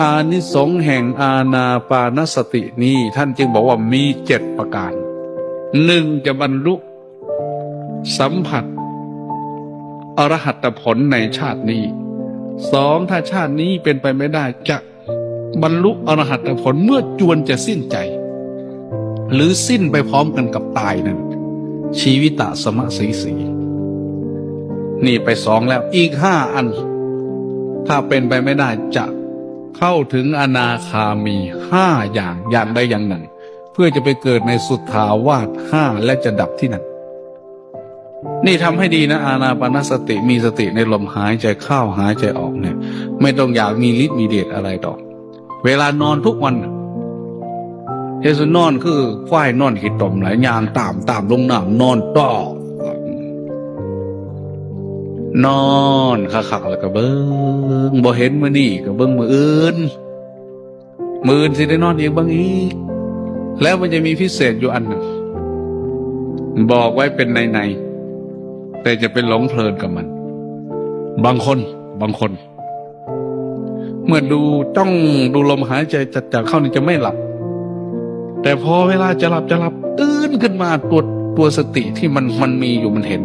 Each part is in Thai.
อานิสงส์แห่งอาณาปานสตินี้ท่านจึงบอกว่ามีเจ็ดประการหนึ่งจะบรรลุสัมผัส อรหัตผลในชาตินี้สองถ้าชาตินี้เป็นไปไม่ได้จะบรรลุอรหัตผลเมื่อจวนจะสิ้นใจ หรือสิ้นไปพร้อมกันกับตายนั้น ชีวิตะสมะสีสี นี่ไปสองแล้วอีกห้าอัน ถ้าเป็นไปไม่ได้จะ เข้าถึงอนาคามีห้าอย่างอย่างใดอย่างหนึ่ง เพื่อจะไปเกิดในสุทธาวาสห้าและจะดับที่นั่นนี่ทำให้ดีนะอาณาปานสติมีสติในลมหายใจเข้าหายใจออกเนี่ย ไม่ต้องอยากมีฤทธิ์มีเดชอะไรดอก เวลานอนทุกวันเฮสุนอนคือควายนอนขีดตมหลายยางตามตามลงน้ำนอนต่อ นอนคักๆแล้วก็เบิ้งบ่เห็นมือนี่ก็เบิ้งมืออื่นมืออื่นสิได้นอนอีกเบางอีก แล้วมันจะมีพิเศษอยู่อันหนึ่งบอกไว้เป็นในในๆแต่จะเป็นหลงเพลินกับมัน บางคน บางคน เมื่อดูจ้องดูลมหายใจจัดจากเข้านี่จะไม่หลับ แต่พอเวลาจะหลับจะหลับตื่นขึ้นมาตัวตัวสติที่มันมันมีอยู่มันเห็น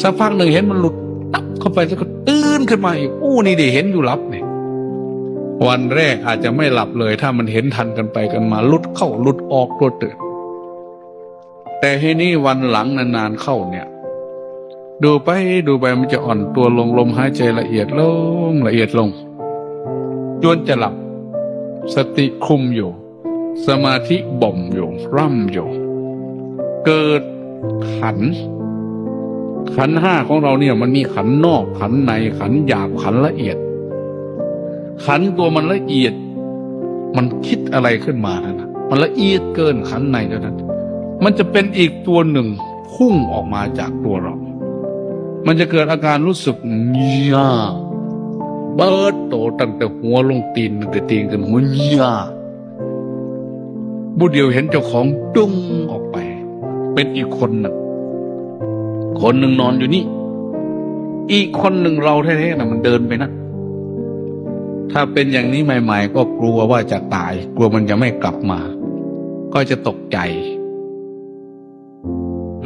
สักพักหนึ่งเห็นมันหลุด ตับเข้าไปแล้วก็ตื่นขึ้นมาอีกอู้นี่ดิเห็นอยู่หลับเนี่ยวันแรกอาจจะไม่หลับเลย ถ้ามันเห็นทันกันไปกันมาลุดเข้าลุดออกตัวตื่นแต่ทีนี้วันหลังนานๆเข้าเนี่ย ดูไปดูไปมันจะอ่อนตัวลงลมหายใจละเอียดลงละเอียดลงจนจะหลับ สติคุมอยู่ สมาธิบ่มอยู่ร่ำอยู่ เกิดขัน ขันห้าของเราเนี่ย มันมีขันนอกขันในขันหยาบขันละเอียด ขันตัวมันละเอียด มันคิดอะไรขึ้นมานะนะมันละเอียดเกินขันในเท่านั้น มันจะเป็นอีกตัวหนึ่งพุ่งออกมาจากตัวเรา มันจะเกิดอาการรู้สึกยาเบิดโตตั้งแต่หัวลงตีนตั้งแต่ตีนกันหัวยาบุเดียวเห็นเจ้าของดุ้งออกไป เป็นอีกคนหนึ่ง คนหนึ่งนอนอยู่นี่ อีกคนหนึ่งเราแท้ๆนะมันเดินไปนะถ้าเป็นอย่างนี้ใหม่ ๆ ก็กลัวว่าจะตาย กลัวมันจะไม่กลับมา ก็จะตกใจ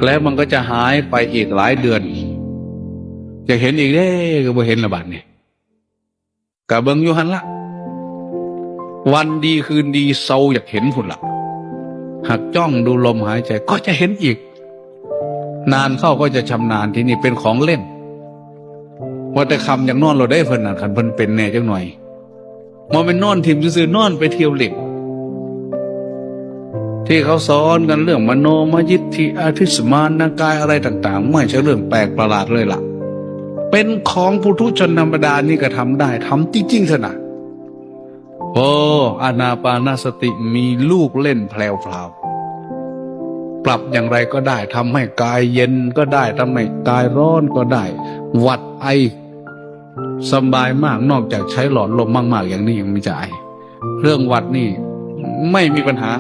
แล้วมันก็จะหายไปอีกหลายเดือน จะเห็นอีกเด้ก็บ่เห็นระบาดเนี่ยกะเบิงยูหันละ วันดีคืนดีเศร้าอยากเห็นพุ่นละหากจ้องดูลมหายใจก็จะเห็นอีก นานเข้าก็จะชำนาญที่นี่เป็นของเล่นว่าแต่คำอย่างนอนเราได้เพิ่นน่ะคันเพิ่นเป็นแน่จังหน่อยมาเป็นนอนทิมซื่อนอนไปเที่ยวเล่นที่เขาสอนกันเรื่องมโนมยิทธิอาทิสมานนากายอะไรต่างๆ ไม่ใช่เรื่องแปลกประหลาดเลยล่ะ เป็นของปุถุชนธรรมดานี่ก็ทำได้ทำจริงๆเถอะนะโอ้อนาปานาสติมีลูกเล่นแพลวๆ ปรับอย่างไรก็ได้ทำให้กายเย็นก็ได้ทำให้กายร้อนก็ได้ วัดไอสบายมากนอกจากใช้หลอดลมมาก ๆ อย่างนี้ยังไม่จะไอเรื่องวัดนี่ไม่มีปัญหา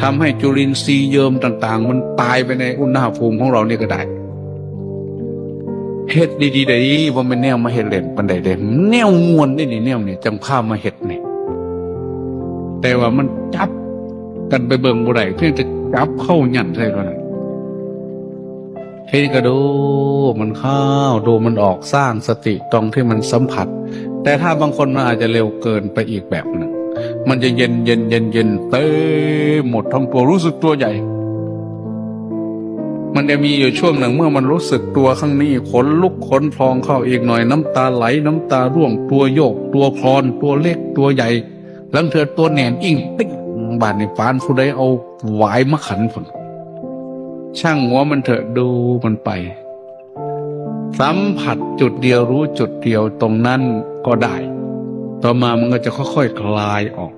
ทำให้จุลินทรีย์เยิมต่าง ๆ มันตายไปในอุณหภูมิของเราเนี่ยก็ได้เฮ็ดดีๆได้ว่ามันแนวมาเฮ็ดเล่นปันใดเด้แนวมวนนี่นี่แนวนี่ยจังพามาเฮ็ดนี่แต่ว่ามันจับกันไปเบิ่งบ่ได้เพียงแต่ จับเข้าหยันใช่เท่านั้นเฮ้ก็ดูมันเข้าดูมันออกสร้างสติตรงที่มันสัมผัส แต่ถ้าบางคนมันอาจจะเร็วเกินไปอีกแบบหนึ่งมันจะเย็นเย็นเย็นเย็นเต้หมดทั้งตัวรู้สึกตัวใหญ่ มันจะมีอยู่ช่วงหนึ่งเมื่อมันรู้สึกตัวข้างนี้ขนลุกขนพองเข้าอีกหน่อยน้ำตาไหลน้ำตาร่วงตัวโยก ตัวคลอนตัวเล็กตัวใหญ่ลังเธอตัวแหนนอิ่งติ๊ง บานในฟานผู้ใดเอาหวายมาขันผลช่างหัวมันเถอะดูมันไป สัมผัสจุดเดียวรู้จุดเดียวตรงนั้นก็ได้ ต่อมามันก็จะค่อยๆคลายออก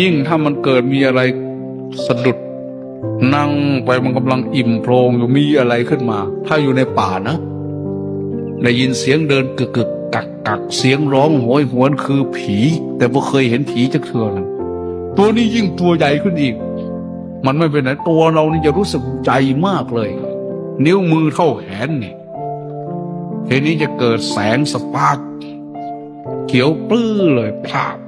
ยิ่งถ้ามันเกิดมีอะไรสะดุดนั่งไปมันกำลังอิ่มโพรงอยู่มีอะไรขึ้นมา ถ้าอยู่ในป่านะได้ยินเสียงเดินกึกกึกกักกักเสียงร้องโหยหวนคือผี แต่บ่เคยเห็นผีจักเทื่อนะ ตัวนี้ยิ่งตัวใหญ่ขึ้นอีก มันไม่เป็นไหนตัวเรานี่จะรู้สึกใจมากเลย นิ้วมือเท่าแขนนี่ทีนี้จะเกิดแสงสปาร์กเขียวปลื้อเลยพลาบ